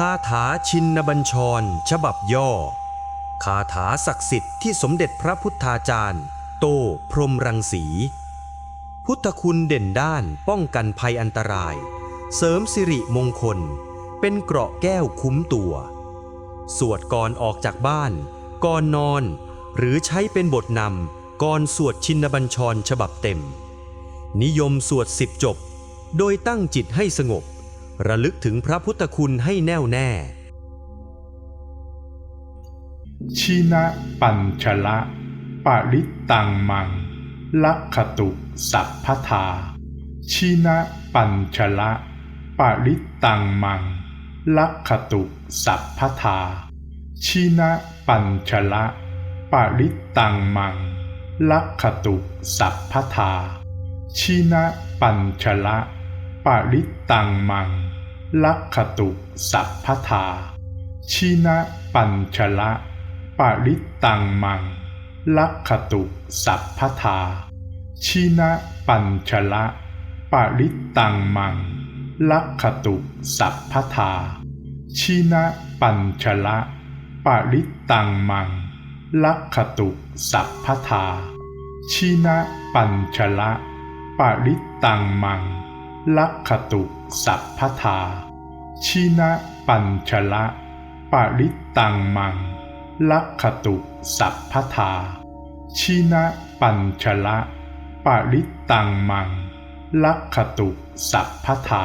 คาถาชินบัญชร ฉบับย่อ คาถาศักดิ์สิทธิ์ที่สมเด็จพระพุทธาจารย์ โตพรหมรังสี พุทธคุณเด่นด้านป้องกันภัยอันตราย เสริมสิริมงคล เป็นเกราะแก้วคุ้มตัว สวดก่อนออกจากบ้าน ก่อนนอน หรือใช้เป็นบทนำก่อนสวดชินบัญชรฉบับเต็ม นิยมสวดสิบจบ โดยตั้งจิตให้สงบ ระลึกถึงพระพุทธคุณให้แน่วแน่ ชินะปัญชละปริตตังมังลักขตุสัพพทา ชินะปัญชละปริตตังมังลักขตุสัพพทา ชินะปัญชละปริตตังมังลักขตุสัพพทา ชินะปัญชละ ปริตังมัง ลักขตุสัพพทา ชินะปัญชละปริตังมัง ลักขตุสัพพทา ชินะปัญชละปริตังมัง ลักขตุสัพพทา ชินะปัญชละปริตังมัง ลักขตุสัพพทา ชินะปัญชละปริตังมัง ลักขตุสัพพทา ชินะปัญชละปะริตตังมัง ลักขตุสัพพทา ชินะปัญชละปะริตตังมัง ลักขตุสัพพทา